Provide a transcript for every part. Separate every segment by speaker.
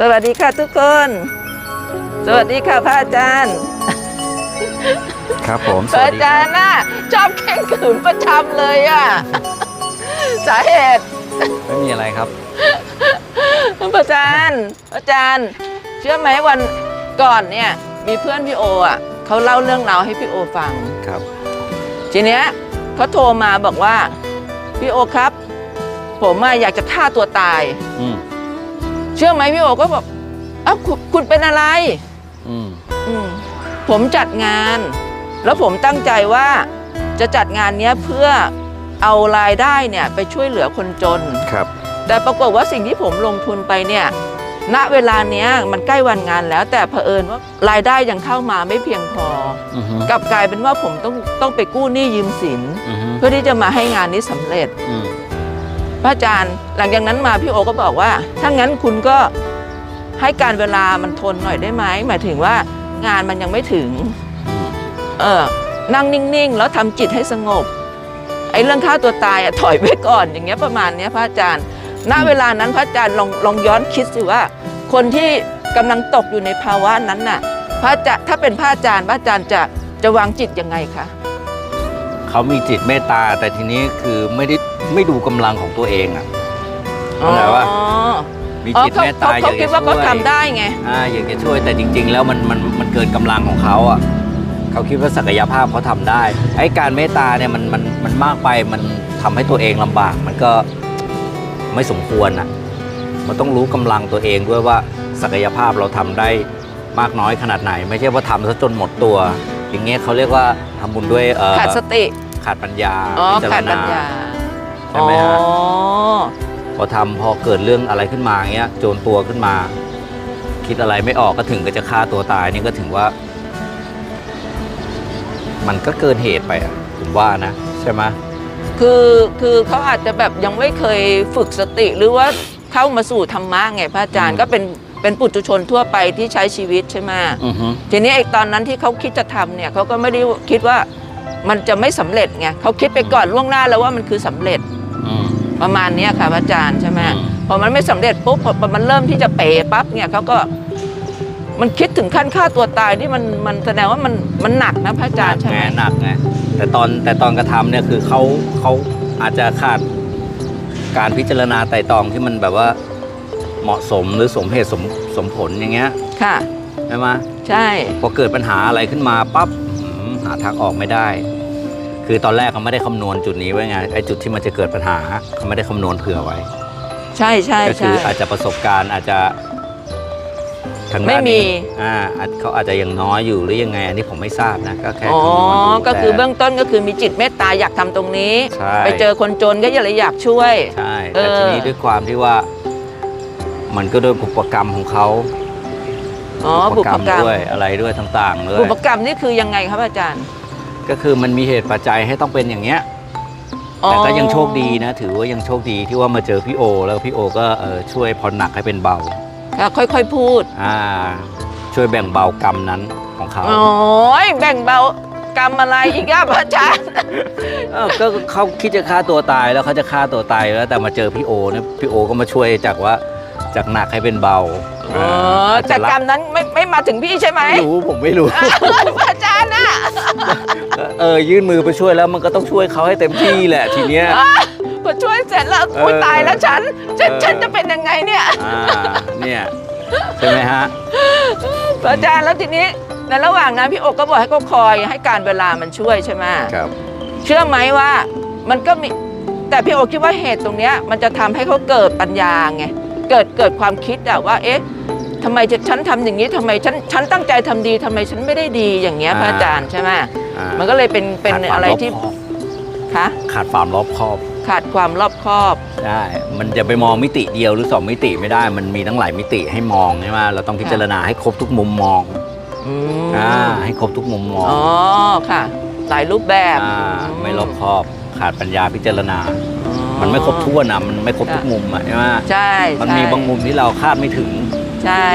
Speaker 1: สวัสดีค่ะทุกคน สวัสดีค่ะพระอาจารย์
Speaker 2: ครับผม
Speaker 1: พระอาจารย์น่ะชอบแข่งขืนประจำเลยอะ สาเหตุ
Speaker 2: ไม่มีอะไรครับ
Speaker 1: พระอาจารย์พระอาจารย์ เชื่อไหมวันก่อนเนี่ย มีเพื่อนพี่โออะเขาเล่าเรื่องราวให้พี่โอฟัง
Speaker 2: ครับ
Speaker 1: ทีเนี้ยเขาโทรมาบอกว่า พี่โอครับ ผมอะอยากจะฆ่าตัวตาย
Speaker 2: อืม
Speaker 1: เชื่อไหมพี่โอก็บอกเอ้าคุณคุณเป็นอะไร
Speaker 2: อืม
Speaker 1: อืมผมจัดงาน แล้วผมตั้งใจว่าจะจัดงานเนี้ยเพื่อเอารายได้เนี่ยไปช่วยเหลือคนจน
Speaker 2: ครับ
Speaker 1: แต่ปรากฏว่าสิ่งที่ผมลงทุนไปเนี่ย ณ เวลาเนี้ยมันใกล้วันงานแล้ว แต่เผอิญว่ารายได้ยังเข้ามาไม่เพียงพอ
Speaker 2: อือฮึ
Speaker 1: กลับกลายเป็นว่าผมต้องต้องไปกู้หนี้ยืมสิน
Speaker 2: อือฮึ
Speaker 1: เพื่อที่จะมาให้งานนี้สำเร็จ
Speaker 2: อืม
Speaker 1: พระอาจารย์ หลังจากนั้นมาพี่โอก็บอกว่า ถ้างั้นคุณก็ให้การเวลามันทนหน่อยได้ไหมหมายถึงว่างานมันยังไม่ถึง เออ นั่งนิ่งๆ แล้วทำจิตให้สงบ ไอ้เรื่องฆ่าตัวตายอะถอยไว้ก่อนอย่างเงี้ยประมาณเนี้ยพระอาจารย์ ณ เวลานั้นพระอาจารย์ลองลองย้อนคิดสิว่า คนที่กำลังตกอยู่ในภาวะนั้นน่ะ พระอาจารย์ถ้าเป็นพระอาจารย์พระอาจารย์จะจะวางจิตยังไงคะ
Speaker 2: เขามีจิตเมตตาแต่ทีนี้คือไม่ได้ ไม่ดูกำลังของตัวเองอะเข้าใจปะ
Speaker 1: อ๋อ
Speaker 2: มี
Speaker 1: อ๋อ
Speaker 2: จิต
Speaker 1: เขา
Speaker 2: เมต
Speaker 1: เขา
Speaker 2: ตาอ
Speaker 1: เขา
Speaker 2: ยาก
Speaker 1: คิ
Speaker 2: จะ
Speaker 1: ดว่า
Speaker 2: ช่
Speaker 1: เขา
Speaker 2: วย
Speaker 1: ทำได้ไง
Speaker 2: อ่าอยากจะช่วยแต่จริง ๆ แล้วมันมันมันเกินกำลังของเขาอะเขาคิดว่าศักยภาพเขาทำได้ไอ้การเมตตาเนี่ยมันมันมันมากไปมันทำให้ตัวเองลำบาก มันก็ไม่สมควรอะมันต้องรู้กำลังตัวเองด้วยว่าศักยภาพเราทำได้มากน้อยขนาดไหน ไม่ใช่ว่าทำซะจนหมดตัว อย่างเงี้ยเขาเรียกว่าทำบุญด้วยเอ่อ
Speaker 1: ขาดสติ
Speaker 2: ขาดปัญญา
Speaker 1: อ๋อ
Speaker 2: พิจาร
Speaker 1: ขาด
Speaker 2: ณ
Speaker 1: ปัญญา
Speaker 2: ใช่ไหมฮะ
Speaker 1: อ๋อ
Speaker 2: พอทำพอเกิดเรื่องอะไรขึ้นมาเงี้ย โจรตัวขึ้นมา คิดอะไรไม่ออกก็ถึงก็จะฆ่าตัวตายนี่ก็ถึงว่า มันก็เกินเหตุไปอะผมว่านะ ใช่ไหม
Speaker 1: คือคือเขาอาจจะแบบยังไม่เคยฝึกสติหรือว่าเข้ามาสู่ธรรมะไงพระอาจารย์ก็เป็นเป็นปุถุชนทั่วไปที่ใช้ชีวิตใช่ไหม
Speaker 2: อือฮึ
Speaker 1: ทีนี้ไอ้ตอนนั้นที่เขาคิดจะทำเนี่ยเขาก็ไม่ได้คิดว่ามันจะไม่สำเร็จไงเขาคิดไปก่อนล่วงหน้าแล้วว่ามันคือสำเร็จ
Speaker 2: อืม
Speaker 1: ประมาณเนี้ยค่ะพระอาจารย์ใช่ไหม
Speaker 2: อืม
Speaker 1: พอมันไม่สำเร็จปุ๊บพอพอมันเริ่มที่จะเป๋ปั๊บเนี่ยเขาก็มันคิดถึงขั้นฆ่าตัวตายนี่มันมันแสดงว่ามันมันหนักนะพระอาจารย์ใช่ไหม
Speaker 2: ไงหนักไงแต่ตอนแต่ตอนกระทำเนี่ยคือเขาเขาอาจจะขาดการพิจารณาไตร่ตรองที่มันแบบว่าเหมาะสมหรือสมเหตุสมสมผลอย่างเงี้ย
Speaker 1: ค่ะ
Speaker 2: ใช่ไหม
Speaker 1: ใช่
Speaker 2: พอเกิดปัญหาอะไรขึ้นมาปั๊บหืมหาทางออกไม่ได้ คือตอนแรกเขาไม่ได้คำนวณจุดนี้ไว้ไงไอ้จุดที่มันจะเกิดปัญหาเขาไม่ได้คำนวณเผื่อไว้
Speaker 1: ใช่ใช่
Speaker 2: ก็คื
Speaker 1: ใช่
Speaker 2: ออาจจะประสบการณ์อาจจะทางด้าน
Speaker 1: ไม่มี
Speaker 2: นี้อ่าอาจเขาอาจจะยังน้อยอยู่หรือยังไง อันนี้ผมไม่ทราบนะก็แค่
Speaker 1: อ๋อ
Speaker 2: คำนวณดู
Speaker 1: ก็คือ
Speaker 2: แต่
Speaker 1: เบื้องต้นก็คือมีจิตเมตตาอยากทำตรงนี้
Speaker 2: ใช่
Speaker 1: ไปเจอคนจนก็อยากเลยอยากช่วย
Speaker 2: ใช่
Speaker 1: เอ
Speaker 2: แต่
Speaker 1: อ
Speaker 2: ทีนี้ด้วยความที่ว่า มันก็โดยบุพกรรมของเขา
Speaker 1: อ๋อบุพกรรม
Speaker 2: ด้วยอะไรด้วยต่างๆเลย
Speaker 1: บุพกรรมนี่คือยังไงครับอาจารย์
Speaker 2: ก็คือมันมีเหตุปัจจัยให้ต้องเป็นอย่างเงี้ย
Speaker 1: อ๋อ
Speaker 2: แต่ก็ยังโชคดีนะ ถือว่ายังโชคดีที่ว่ามาเจอพี่โอ แล้วพี่โอก็เออช่วยผ่อนหนักให้เป็นเบา
Speaker 1: ค่ะค่อยๆพูด
Speaker 2: อ่าช่วยแบ่งเบากรรมนั้นของเขา
Speaker 1: โอ้ยแบ่งเบากรรมอะไรอีกอะพระอาจารย์
Speaker 2: เออก็เขาคิดจะฆ่าตัวตายแล้วเขาจะฆ่าตัวตายแล้วแต่มาเจอพี่โอเนี่ยพี่โอก็มาช่วยจากว่าจากหนักให้เป็นเบา
Speaker 1: อ๋อแต่กรรมนั้นไม่ไม่มาถึงพี่ใช่ไหม
Speaker 2: ไม่รู้ผมไม่รู้
Speaker 1: พระอาจารย์น่ะ
Speaker 2: เออยื่นมือไปช่วยแล้วมันก็ต้องช่วยเขาให้เต็มที่แหละทีเนี้ย
Speaker 1: พอช่วยเสร็จแล้วอุ้ย
Speaker 2: เออ
Speaker 1: ตายแล้วฉันฉัน
Speaker 2: เออ
Speaker 1: ฉันจะเป็นยังไงเนี่ย
Speaker 2: อ่าเนี่ยใช่ไหมฮะ
Speaker 1: พระอาจารย์แล้วทีนี้ในระหว่างนั้นพี่โอก็บอกให้เขาคอยให้การเวลามันช่วยใช่ไหม
Speaker 2: ครับ
Speaker 1: เชื่อไหมว่ามันก็มีแต่พี่โอคิดว่าเหตุตรงเนี้ยมันจะทำให้เขาเกิดปัญญาไงเกิดเกิดความคิดอะว่าเอ๊ะ ทำไมจะฉันทำอย่างนี้ทำไมฉันฉันตั้งใจทำดีทำไมฉันไม่ได้ดีอย่างเงี้ยพระอาจารย์ใช่ไหม
Speaker 2: อ่า
Speaker 1: มันก็เลยเป็นเป็น
Speaker 2: ขาดความ
Speaker 1: อะไรที่
Speaker 2: บคอบ
Speaker 1: คะ
Speaker 2: ขาดความรอบคอบ
Speaker 1: ขาดความรอบคอบ
Speaker 2: ใช่มันจะไปมองมิติเดียวหรือสองมิติไม่ได้ มันมีทั้งหลายมิติให้มองใช่ไหมเราต้องพิจารณาให้ครบทุกมุมมอง
Speaker 1: อืม
Speaker 2: อ่าให้ครบทุกมุมมอง
Speaker 1: อ๋อค่ะ หลายรูปแบบ
Speaker 2: อ่าไม่รอบคอบ ขาดปัญญาพิจารณา
Speaker 1: อ๋อ
Speaker 2: มันไม่ครบถ้วนอะมันไม่ครบทุกมุมอะใช่ไหม
Speaker 1: ใช่
Speaker 2: มัน
Speaker 1: ใช่
Speaker 2: มีบางมุมที่เราคาดไม่ถึง
Speaker 1: ใช่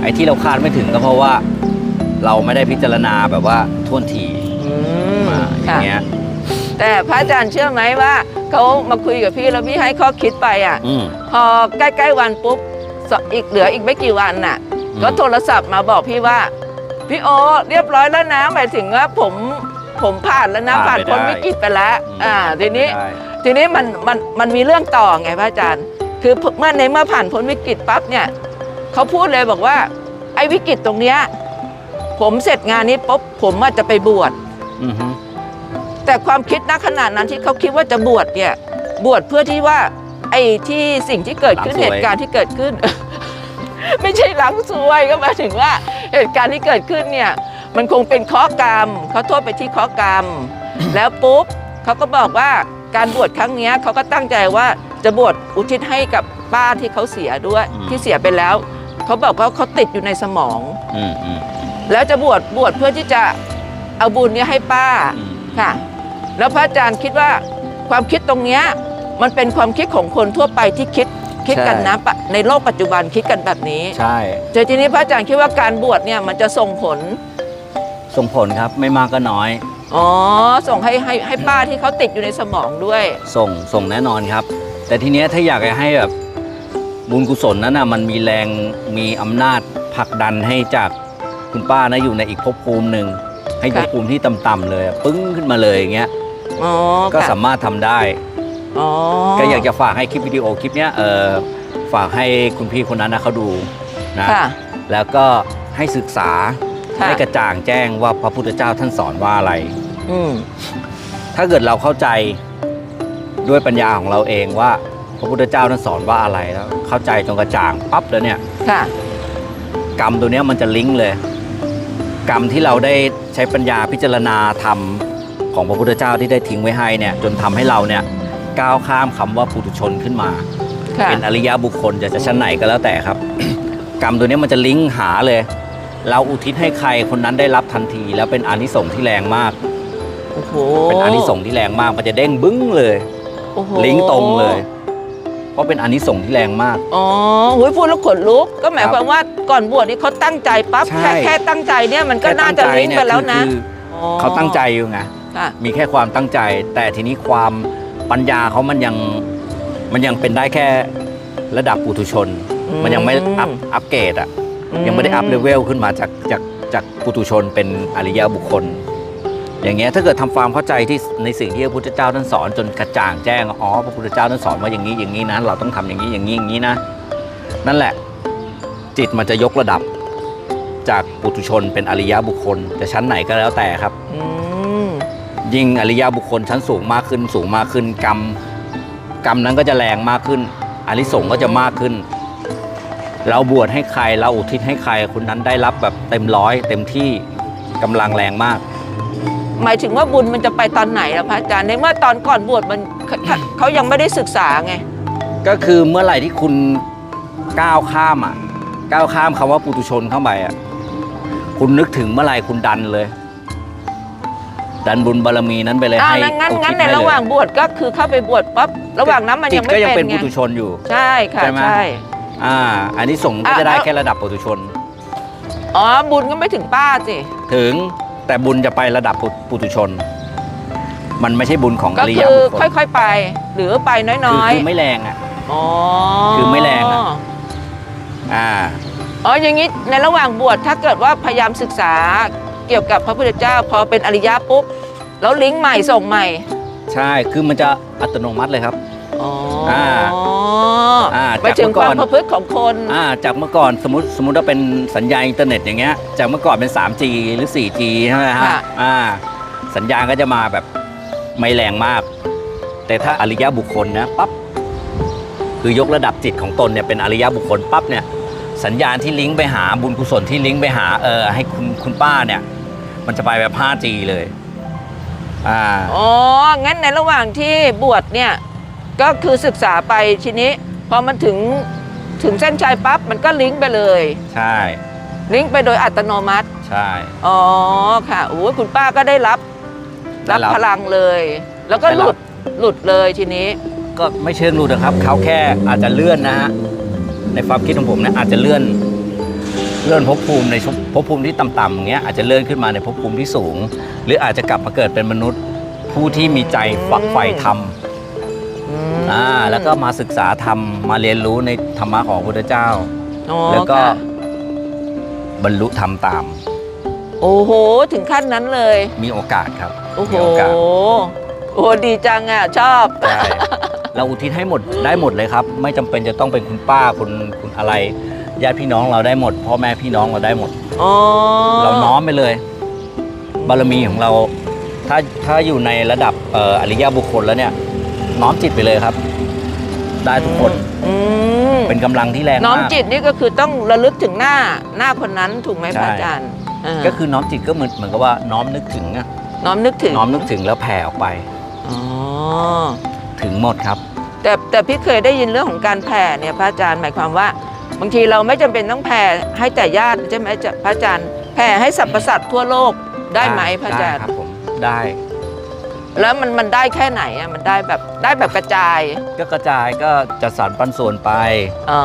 Speaker 2: ไอ้ที่เราคาดไม่ถึงก็เพราะว่า เราไม่ได้พิจารณาแบบว่าท่วนที
Speaker 1: อืม
Speaker 2: มาอย่า
Speaker 1: ค่ะ
Speaker 2: งเงี้ย
Speaker 1: แต่พระอาจารย์เชื่อไหมว่าเขามาคุยกับพี่แล้วพี่ให้ข้อคิดไปอะ
Speaker 2: อืม
Speaker 1: พอใกล้ๆวันปุ๊บสอีกเหลืออีกไม่กี่วันน่ะ
Speaker 2: อืม
Speaker 1: ก็โทรศัพท์มาบอกพี่ว่า พี่โอเรียบร้อยแล้วนะหมายถึงว่าผมผมผ่านแล้วนะผ่านพ้นวิกฤตไปแล้ว อ่า ทีนี้
Speaker 2: ได้
Speaker 1: ทีนี้มันมันมันมีเรื่องต่อไงพระอาจารย์ คือเมื่อในเมื่อผ่านพ้นวิกฤตปั๊บเนี่ย เขาพูดเลยบอกว่า ไอ้วิกฤตตรงเนี้ยผมเสร็จงานนี้ปุ๊บผมอาจจะไปบวช
Speaker 2: อือฮึ
Speaker 1: แต่ความคิดณขณะนั้นที่เขาคิดว่าจะบวชเนี่ย บวชเพื่อที่ว่า ไอ้ที่สิ่งที่เกิดขึ้นเหตุการณ์ที่เกิดขึ้น ไม่ใช่หลังซวยก็หมายถึงว่า เหตุการณ์ที่เกิดขึ้นเนี่ย มันคงเป็นเคราะห์กรรมเขาโทษไปที่เคราะห์กรรม แล้วปุ๊บเขาก็บอกว่าการบวชครั้งเนี้ยเขาก็ตั้งใจว่าจะบวชอุทิศให้กับป้าที่เขาเสียด้วย ที่เสียไปแล้ว เขาบอกว่าเขาติดอยู่ในสมอง
Speaker 2: อืมอืม
Speaker 1: แล้วจะบวชบวชเพื่อที่จะเอาบุญเนี้ยให้ป้า
Speaker 2: อืม
Speaker 1: ค่ะ แล้วพระอาจารย์คิดว่าความคิดตรงเนี้ยมันเป็นความคิดของคนทั่วไปที่คิดคิดกันนะปะในโลกปัจจุบันคิดกันแบบนี้
Speaker 2: ใช่
Speaker 1: แต่ทีนี้พระอาจารย์คิดว่าการบวชเนี่ยมันจะส่งผล
Speaker 2: ส่งผลครับไม่มากก็น้อย
Speaker 1: อ๋อ ส่งให้ให้ให้ป้าที่เขาติดอยู่ในสมองด้วย
Speaker 2: ส่งส่งแน่นอนครับ แต่ทีเนี้ยถ้าอยากจะให้แบบ บุญกุศลนั้นนะมันมีแรงมีอำนาจผลักดันให้จากคุณป้านะอยู่ในอีกภพภูมิหนึ่งให้ภพภูมิที่ต่ำๆเลยอะปึ้งขึ้นมาเลยอย่างเงี้ย
Speaker 1: อ๋อ
Speaker 2: ก็
Speaker 1: ค่ะ
Speaker 2: สามารถทำได้
Speaker 1: อ๋อ
Speaker 2: ก็อยากจะฝากให้คลิปวิดีโอคลิปเนี้ยเออฝากให้คุณพี่คนนั้นนะเขาดูนะ
Speaker 1: ค่ะ
Speaker 2: แล้วก็ให้ศึกษา
Speaker 1: ค่ะ
Speaker 2: ให้กระจ่างแจ้งว่าพระพุทธเจ้าท่านสอนว่าอะไร
Speaker 1: อืม
Speaker 2: ถ้าเกิดเราเข้าใจด้วยปัญญาของเราเองว่า พระพุทธเจ้าท่านสอนว่าอะไรแล้วเข้าใจจนกระจ่างปั๊บแล้วเนี่ย
Speaker 1: ค่ะ
Speaker 2: กรรมตัวเนี้ยมันจะลิงก์เลย กรรมที่เราได้ใช้ปัญญาพิจารณาธรรมของพระพุทธเจ้าที่ได้ทิ้งไว้ให้เนี่ยจนทำให้เราเนี่ยก้าวข้ามคำว่าปุถุชนขึ้นมา
Speaker 1: ค่ะ
Speaker 2: เป็นอริยบุคคลจะจะชั้นไหนก็แล้วแต่ครับ กรรมตัวเนี้ยมันจะลิงก์หาเลย เราอุทิศให้ใครคนนั้นได้รับทันที แล้วเป็นอานิสงส์ที่แรงมาก
Speaker 1: โอ้โห
Speaker 2: เป็นอานิสงส์ที่แรงมากมันจะเด้งบึ้งเลย
Speaker 1: โอ้โห
Speaker 2: ลิงก์ตรงเลย เพราะเป็นอานิสงส์ที่แรงมาก
Speaker 1: อ๋อหุยพูดแล้วขนลุก ก็หมายความว่าก่อนบวชนี่เขาตั้งใจปั๊บ
Speaker 2: ใช่
Speaker 1: แค่แค่ตั้งใจเนี่ยมันก็น่าจะลิงก์ไปแล้วนะ
Speaker 2: คือ
Speaker 1: อ๋อ
Speaker 2: เขาตั้งใจอยู่ไง
Speaker 1: ค่ะ
Speaker 2: มีแค่ความตั้งใจ แต่ทีนี้ความปัญญาเขามันยังมันยังเป็นได้แค่ระดับปุถุชน
Speaker 1: อืม
Speaker 2: มันยังไม่อัพอัพเกรดอะยังไม่ได้อัพเลเวลขึ้นมาจากจากจากปุถุชนเป็นอริยบุคคล อย่างเงี้ยถ้าเกิดทำความเข้าใจที่ในสิ่งที่พระพุทธเจ้าท่านสอนจนกระจ่างแจ้งอ๋อพระพุทธเจ้าท่านสอนว่าอย่างนี้อย่างนี้นะเราต้องทำอย่างนี้อย่างนี้อย่างนี้นะ นั่นแหละจิตมันจะยกระดับจากปุถุชนเป็นอริยบุคคลจะชั้นไหนก็แล้วแต่ครับ
Speaker 1: อืม
Speaker 2: ยิ่งอริยบุคคลชั้นสูงมากขึ้นสูงมากขึ้นกรรมกรรมนั้นก็จะแรงมากขึ้นอานิสงส์ก็จะมากขึ้น เราบวชให้ใครเราอุทิศให้ใครคนนั้นได้รับแบบเต็มร้อย เต็มที่กำลังแรงมาก
Speaker 1: หมายถึงว่าบุญมันจะไปตอนไหนล่ะพระอาจารย์ในเมื่อตอนก่อนบวชมันเขาเขาเขายังไม่ได้ศึกษาไง
Speaker 2: ก็คือเมื่อไหร่ที่คุณก้าวข้ามอะก้าวข้ามคำว่าปุถุชนเข้าไปอะคุณนึกถึงเมื่อไหร่คุณดันเลย ดันบุญบารมีนั้นไปเลย
Speaker 1: อ้าว
Speaker 2: ให้
Speaker 1: งั้นงั้น
Speaker 2: อุทิศ
Speaker 1: งั้นใน
Speaker 2: ให้เลย
Speaker 1: ระหว่างบวชก็คือเข้าไปบวชปั๊บระหว่างนั้นมัน
Speaker 2: จิ
Speaker 1: ยั
Speaker 2: ต
Speaker 1: ง
Speaker 2: ก็
Speaker 1: ไม่
Speaker 2: ยัง
Speaker 1: เป็
Speaker 2: เป็นน
Speaker 1: ไง
Speaker 2: ปุถุชนอยู่
Speaker 1: ใช่ค่ะ
Speaker 2: ใช่ไหม
Speaker 1: ใช่
Speaker 2: อ่า อันนี้ส่งส์ก็
Speaker 1: อะ
Speaker 2: จะได้
Speaker 1: แล้ว
Speaker 2: แค่ระดับปุถุชน
Speaker 1: อ๋อบุญก็ไม่ถึงป้าสิ
Speaker 2: ถึง แต่บุญจะไประดับปุปุถุชน มันไม่ใช่บุญของอ
Speaker 1: ก็
Speaker 2: ริย
Speaker 1: คือ
Speaker 2: บุคคล
Speaker 1: ค่อยๆไป หรือไปน้
Speaker 2: คือ
Speaker 1: อย
Speaker 2: คือไม่แรงอะ
Speaker 1: ๆอ๋อ
Speaker 2: คือไม่แรงอะ อ่า
Speaker 1: อ๋ออย่างนี้ในระหว่างบวชถ้าเกิดว่าพยายามศึกษาเกี่ยวกับพระพุทธเจ้า พอเป็นอริยะปุ๊บ แล้วลิงก์ใหม่ส่งใหม่
Speaker 2: ใช่คือมันจะอัตโนมัติเลยครับ
Speaker 1: อ๋ออา
Speaker 2: อ่า
Speaker 1: ไปถึง
Speaker 2: จากเมื่อก่
Speaker 1: ค
Speaker 2: อน
Speaker 1: วามประพฤติของคน
Speaker 2: อ่าจากเมื่อก่อนสมมติสมมติว่าเป็นสัญญาณอินเทอร์เน็ตอย่างเงี้ยจากเมื่อก่อนเป็น 3G หรือ 4G ใช่ไหมฮะ
Speaker 1: ค่ะ
Speaker 2: อ่าสัญญาณก็จะมาแบบไม่แรงมาก แต่ถ้าอริยบุคคลนะปั๊บคือยกระดับจิตของตนเนี่ยเป็นอริยบุคคลปั๊บเนี่ยสัญญาณที่ลิงก์ไปหาบุญกุศลที่ลิงก์ไปหาเออให้คุณคุณป้าเนี่ย มันจะไปแบบ 5G เลยอ่า
Speaker 1: อ๋อ งั้นในระหว่างที่บวชเนี่ย ก็คือศึกษาไปทีนี้พอมันถึงถึงเส้นชัยปั๊บมันก็ลิงก์ไปเลย
Speaker 2: ใช่
Speaker 1: ลิงก์ไปโดยอัตโนมัติ
Speaker 2: ใช่
Speaker 1: อ๋อค่ะโอ้ยคุณป้าก็ได้รับ
Speaker 2: ได้
Speaker 1: รับ
Speaker 2: รับ
Speaker 1: พลังเลย แล้วก็
Speaker 2: ได้
Speaker 1: ห
Speaker 2: รับ
Speaker 1: ลุดหลุดเลยทีนี้
Speaker 2: ก็ไม่เชิงหลุดนะครับ เขาแค่อาจจะเลื่อนนะฮะในความคิดของผมเนี่ยอาจจะเลื่อน เลื่อนภพภูมิในภพภูมิที่ต่ำๆอย่างเงี้ยอาจจะเลื่อนขึ้นมาในภพภูมิที่สูง หรืออาจจะกลับมาเกิดเป็นมนุษย์ ผู้ที่มีใจฝักใฝ่ธรรม
Speaker 1: อืม
Speaker 2: อ่าแล้วก็มาศึกษาธรรมมาเรียนรู้ในธรรมะของพระพุทธเจ้า
Speaker 1: ออ๋อ
Speaker 2: แล้วก็
Speaker 1: ค่ะ
Speaker 2: บรรลุธรรมตาม
Speaker 1: โอ้โห ถึงขั้นนั้นเลย
Speaker 2: มีโอกาสครับ
Speaker 1: โอ้โห
Speaker 2: มีโอกาส
Speaker 1: โอ้ดีจังอะ ชอบ
Speaker 2: ใช่เราอุทิศให้หมดได้หมดเลยครับ ไม่จำเป็นจะต้องเป็นคุณป้าคุณคุณอะไรญาติพี่น้องเราได้หมดพ่อแม่พี่น้องเราได้หมด
Speaker 1: อ๋อ
Speaker 2: เราน้อมไปเลย บารมีของเรา ถ้าถ้าอยู่ในระดับเอ่ออริยบุคคลแล้วเนี่ย น้อมจิตไปเลยครับ ได้ทุกคน
Speaker 1: อืม
Speaker 2: เป็นกำลังที่แรง
Speaker 1: น้อม
Speaker 2: มาก
Speaker 1: จิตนี่ก็คือต้องระลึกถึงหน้าหน้าคนนั้นถูกไหม
Speaker 2: ใช่
Speaker 1: พระอาจารย์า
Speaker 2: ก็คือน้อมจิตก็เหมือนเหมือนกับว่าน้อมนึกถึงอะ
Speaker 1: น้อมนึกถึง
Speaker 2: น้อมนึกถึงแล้วแผ่ออกไป
Speaker 1: อ๋อ
Speaker 2: ถึงหมดครับ
Speaker 1: แต่แต่พี่เคยได้ยินเรื่องของการแผ่เนี่ยพระอาจารย์หมายความว่า บางทีเราไม่จำเป็นต้องแผ่ให้แต่ญาติใช่ไหมจะพระอาจารย์แผ่ให้สรรพสัตว์ทั่วโลกได้ไหมพระอาจารย์
Speaker 2: ได้ครับผมได้
Speaker 1: แล้วมันมันได้แค่ไหนอะมันได้แบบได้แบบกระจาย
Speaker 2: ก็กระจายก็จัดสรรปันส่วนไป
Speaker 1: อ๋อ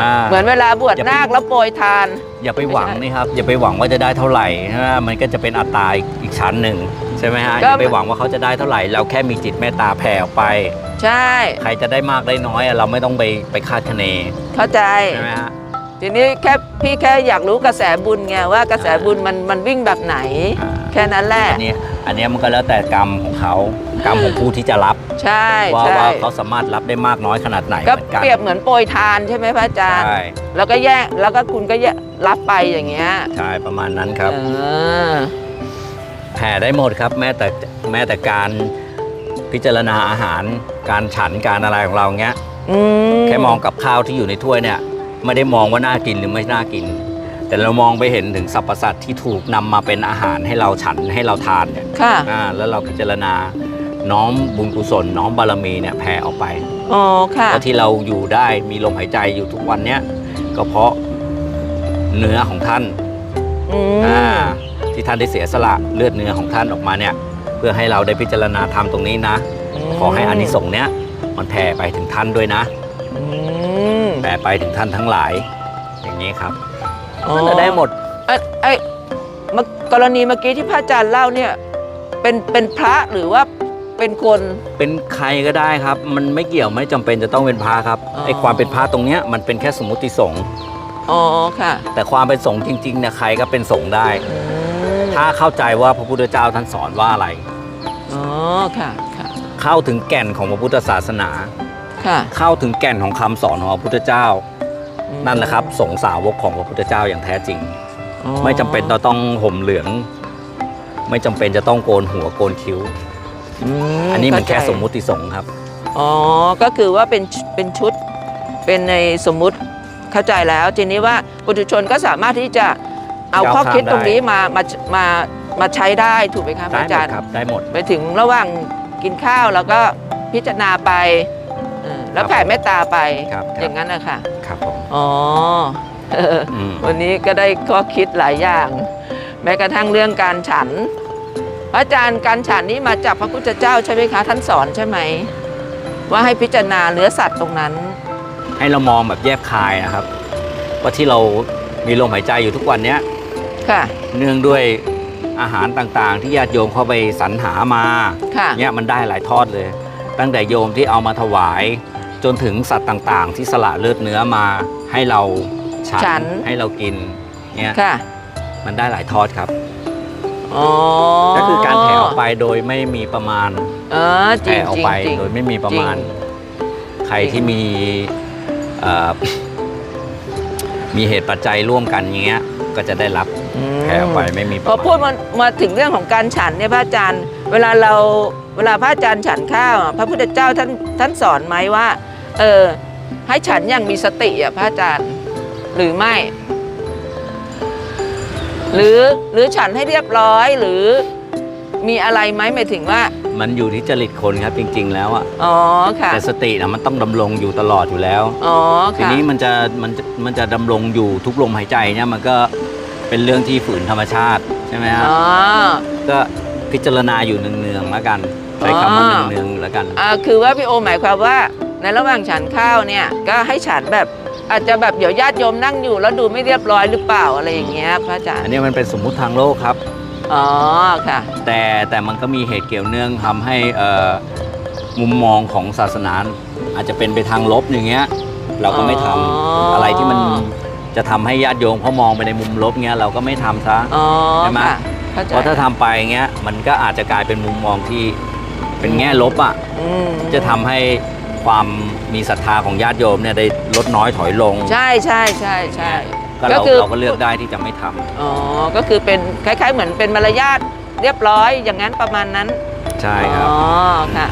Speaker 1: อา เหมือนเวลาบวช
Speaker 2: อย่าไป
Speaker 1: นาคแล้วโปรยทาน
Speaker 2: อย่าไปหวัง
Speaker 1: ไม่ใช่
Speaker 2: นี่ครับ อย่าไปหวังว่าจะได้เท่าไหร่ใช่ไหมมันก็จะเป็นอัตราอีกอีกชั้นหนึ่งใช่ไหมฮะ
Speaker 1: ก็
Speaker 2: อย่าไปหวังว่าเขาจะได้เท่าไหร่ เราแค่มีจิตเมตตาแผ่ออกไป
Speaker 1: ใช่
Speaker 2: ใครจะได้มากได้น้อยอะเราไม่ต้องไปไปคาดคะเน
Speaker 1: เข้าใจ
Speaker 2: ใช่ไหมฮะ
Speaker 1: ทีนี้แค่พี่แค่อยากรู้กระแสบุญไงว่ากระแสบุญมันมันวิ่งแบบไหน
Speaker 2: อ่า
Speaker 1: แค่นั้นแหละ
Speaker 2: อันนี้ อันเนี้ยมันก็แล้วแต่กรรมของเขากรรมของผู้ที่จะรับ
Speaker 1: ใช่
Speaker 2: ว่า
Speaker 1: ใช่
Speaker 2: ว่าเขาสามารถรับได้มากน้อยขนาดไหน
Speaker 1: ก็
Speaker 2: เหมือนกัน
Speaker 1: เปรียบเหมือนโปรยทานใช่ไหมพระอาจารย์
Speaker 2: ใช่
Speaker 1: แล้วก็แยกแล้วก็คุณก็แยกรับไปอย่างเงี้ย
Speaker 2: ใช่ประมาณนั้นครับ
Speaker 1: เออ
Speaker 2: แผ่ได้หมดครับแม้แต่แม้แต่การพิจารณาอาหารการฉันการอะไรของเราเงี้ย
Speaker 1: อืม
Speaker 2: แค่มองกับข้าวที่อยู่ในถ้วยเนี่ย ไม่ได้มองว่าน่ากินหรือไม่น่ากิน แต่เรามองไปเห็นถึงสรรพสัตว์ที่ถูกนำมาเป็นอาหารให้เราฉันให้เราทานเนี่ย
Speaker 1: ค่ะ
Speaker 2: อ่าแล้วเราพิจารณาน้อมบุญกุศล น้อมบารมีเนี่ยแผ่ออกไป
Speaker 1: อ๋อค่ะ
Speaker 2: แล้วที่เราอยู่ได้มีลมหายใจอยู่ทุกวันเนี้ยก็เพราะเนื้อของท่าน
Speaker 1: อืม
Speaker 2: อ่าที่ท่านได้เสียสละเลือดเนื้อของท่านออกมาเนี่ย เพื่อให้เราได้พิจารณาธรรมตรงนี้นะ ขอให้อานิสงส์เนี้ยมันแผ่ไปถึงท่านด้วยนะ
Speaker 1: อืม
Speaker 2: แผ่ไปถึงท่านทั้งหลาย อย่างนี้ครับ
Speaker 1: อ๋อ
Speaker 2: ก็จะได้หมด
Speaker 1: ไอ้ไอ้เมื่อกรณีเมื่อกี้ที่พระอาจารย์เล่าเนี่ย เป็นเป็นพระหรือว่าเป็นคน
Speaker 2: เป็นใครก็ได้ครับ มันไม่เกี่ยวไม่จำเป็นจะต้องเป็นพระครับ
Speaker 1: อ๋อ
Speaker 2: ไอ้ความเป็นพระตรงเนี้ยมันเป็นแค่สมมติสงฆ์
Speaker 1: อ๋อค่ะ
Speaker 2: แต่ความเป็นสงฆ์จริงๆเนี่ยใครก็เป็นสงฆ์ได้
Speaker 1: อืม
Speaker 2: ถ้าเข้าใจว่าพระพุทธเจ้าท่านสอนว่าอะไร
Speaker 1: อ๋อค่ะค่ะ
Speaker 2: เข้าถึงแก่นของพระพุทธศาสนา
Speaker 1: ค่ะ
Speaker 2: เข้าถึงแก่นของคำสอนของพระพุทธเจ้า
Speaker 1: อืม
Speaker 2: นั่นแหละครับสงฆ์สาวกของพระพุทธเจ้าอย่างแท้จริง
Speaker 1: อ๋อ
Speaker 2: ไม่จำเป็นเราต้องห่มเหลือง ไม่จำเป็นจะต้องโกนหัวโกนคิ้ว
Speaker 1: ม
Speaker 2: อันนี้มันแค่
Speaker 1: เข้าใจ
Speaker 2: สมมุติสงฆ์ครับ
Speaker 1: อ๋อ ก็คือว่าเป็นเป็นชุดเป็นในสมมุติเข้าใจแล้ว ทีนี้ว่าปุถุชนก็สามารถที่จะเอา
Speaker 2: ก้าว
Speaker 1: ข้อคิด
Speaker 2: ข้ามได้
Speaker 1: ตรงนี้มามามามาใช้ได้ถูกไหมครับ
Speaker 2: ได้
Speaker 1: อา
Speaker 2: หม
Speaker 1: จา
Speaker 2: ด
Speaker 1: รย์
Speaker 2: ครับได้หมด
Speaker 1: ไปถึงระหว่างกินข้าวแล้วก็พิจารณาไปเออ แล้ว
Speaker 2: ครับ
Speaker 1: แผ่เมตตาไป
Speaker 2: ครับ
Speaker 1: อย่างนั้นนะคะ
Speaker 2: ครับผม
Speaker 1: อ๋อเออ
Speaker 2: อืม
Speaker 1: วันนี้ก็ได้ข้อคิดหลายอย่าง แม้กระทั่งเรื่องการฉัน พระอาจารย์การฉันนี้มาจากพระพุทธเจ้าใช่ไหมคะ ท่านสอนใช่ไหม ว่าให้พิจารณาเนื้อสัตว์ตรงนั้น
Speaker 2: ให้เรามองแบบแยบคายนะครับ ว่าที่เรามีลมหายใจอยู่ทุกวันเนี้ย
Speaker 1: ค่ะ
Speaker 2: เนื่องด้วยอาหารต่างๆ ที่ญาติโยมเข้าไปสรรหามา
Speaker 1: ค่ะ
Speaker 2: เนี่ยมันได้หลายทอดเลย ตั้งแต่โยมที่เอามาถวาย จนถึงสัตว์ต่างๆ ที่สละเลือดเนื้อมาให้เราฉั
Speaker 1: ฉัน
Speaker 2: ให้เรากินเนี่ย
Speaker 1: ค่ะ
Speaker 2: มันได้หลายทอดครับ
Speaker 1: อ๋อ
Speaker 2: ก็คือการแผ่ออกไปโดยไม่มีประมาณ
Speaker 1: เออจริ
Speaker 2: แผ่
Speaker 1: ง
Speaker 2: ออก
Speaker 1: จริง
Speaker 2: ไป
Speaker 1: จริง
Speaker 2: โดยไม่มีประมาณ
Speaker 1: จริ
Speaker 2: ใครที่มีเอ่อมีเหตุปัจจัยร่วมกันอย่างเงี้ยก็จะได้รับ
Speaker 1: อืม
Speaker 2: แผ่ออกไปไม่มีประ
Speaker 1: พอ
Speaker 2: มาณ
Speaker 1: พูดมามาถึงเรื่องของการฉันเนี่ยพระอาจารย์ เวลาเราเวลาพระอาจารย์ฉันข้าวอะพระพุทธเจ้าท่านท่านสอนไหมว่า เออ ให้ฉันอย่างมีสติอะพระอาจารย์ หรือไม่ หรือหรือฉันให้เรียบร้อยหรือมีอะไรไหมหมายถึงว่า
Speaker 2: มันอยู่ที่จริตคนครับจริง ๆ แล้วอะ
Speaker 1: อ๋อค่ะ
Speaker 2: แต่สตินะมันต้องดำรงอยู่ตลอดอยู่แล้ว
Speaker 1: อ๋อ
Speaker 2: ที
Speaker 1: ค่ะ
Speaker 2: นี้มันจะมันจะมันจะดำรงอยู่ทุกลมหายใจเนี่ยมันก็เป็นเรื่องที่ฝืนธรรมชาติใช่ไหมฮะ
Speaker 1: อ๋อ
Speaker 2: ก็พิจารณาอยู่เนืองๆแล้วกันใช้คำว่าเนืองๆแล้วกัน
Speaker 1: อ่าคือว่าพี่โอหมายความว่า ในระหว่างฉันข้าวเนี่ยก็ให้ฉันแบบอาจจะแบบเดี๋ยวญาติโยมนั่งอยู่ แล้วดูไม่เรียบร้อยหรือเปล่าอะไรอย่างเงี้ยพระอาจาร
Speaker 2: อัน
Speaker 1: ย์
Speaker 2: นี้มันเป็นสมมุติทางโลกครับ
Speaker 1: อ๋อค่ะ
Speaker 2: แต่แต่มันก็มีเหตุเกี่ยวเนื่องทำให้เอ่อมุมมองของศาสนาอาจจะเป็นไปทางลบอย่างเงี้ย เราก็ไม่ทำ
Speaker 1: อ๋ออ
Speaker 2: อะไรที่มันจะทำให้ญาติโยมเขามองไปในมุมลบเงี้ยเราก็ไม่ทำซะ
Speaker 1: อ๋อ
Speaker 2: ใช่ไหม
Speaker 1: ค่ะเข้าใจ
Speaker 2: เพราะถ้าทำไปเงี้ยมันก็อาจจะกลายเป็นมุมมองที่เป็นแง่ลบอะ
Speaker 1: อืม
Speaker 2: จะทำให้ ความมีศรัทธาของญาติโยมเนี่ยได้ลดน้อยถอยลง
Speaker 1: ใช่ใช่ใช่ใช่
Speaker 2: ก็เราเราก็เลือกได้ที่จะไม่ทำ
Speaker 1: อ๋อ ก็คือเป็นคล้ายๆ เหมือนเป็นมารยาทเรียบร้อยอย่างนั้นประมาณนั้น
Speaker 2: ใช่ครับ
Speaker 1: อ๋อค่ะ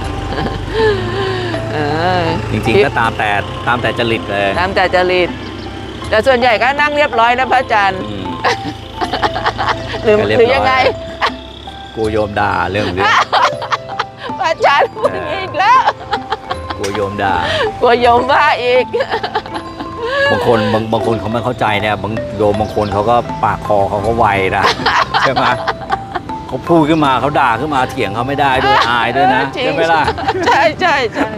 Speaker 1: เออ
Speaker 2: จริงๆก็ตามแต่ตามแต่จริตเลย
Speaker 1: ตามแต่จริตแต่ส่วนใหญ่ก็นั่งเรียบร้อยนะพระอาจารย์
Speaker 2: อืม
Speaker 1: หรือ
Speaker 2: ก็เรียบ
Speaker 1: หรือ
Speaker 2: ร้อย
Speaker 1: ยังไง
Speaker 2: กลัวโยมด่าเรื่องเรื่อง
Speaker 1: พระอาจารย์พูดอย่างนี้อีกแล้ว
Speaker 2: กลัวโยมด่าก
Speaker 1: ลัวโยมว่าอีก
Speaker 2: บางคนบางบางคนเขาไม่เข้าใจเนี่ยบางโยมบางคนเขาก็ปากคอเขาก็ไวนะ ใช่ไหมเขาพูดขึ้นมาเขาด่าขึ้นมาเถียงเขาไม่ได้ด้วยอายด้วยนะ
Speaker 1: จริง
Speaker 2: ใช่ไหมล่ะ
Speaker 1: ใช่ใช่ใช่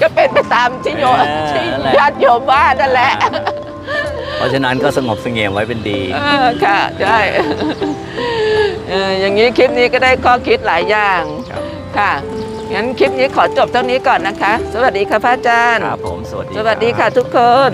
Speaker 1: ก็เป็นไปตามที่โยม
Speaker 2: เออ
Speaker 1: ที่
Speaker 2: นั่นแหละ
Speaker 1: ญาติโยมว่านั่นแหละ
Speaker 2: เพราะฉะนั้นก็สงบเสงี่ยมไว้เป็นดี
Speaker 1: เออค่ะใช่เอออย่างนี้คลิปนี้ก็ได้ข้อคิดหลายอย่าง
Speaker 2: ครับ
Speaker 1: ค่ะ งั้นคลิปนี้ขอจบเท่านี้ก่อนนะคะ สวัสดีค่ะพระอาจารย์
Speaker 2: ครับผมสวัสดี
Speaker 1: สวัสดี
Speaker 2: รั
Speaker 1: ค่ะ
Speaker 2: บ
Speaker 1: ทุกคน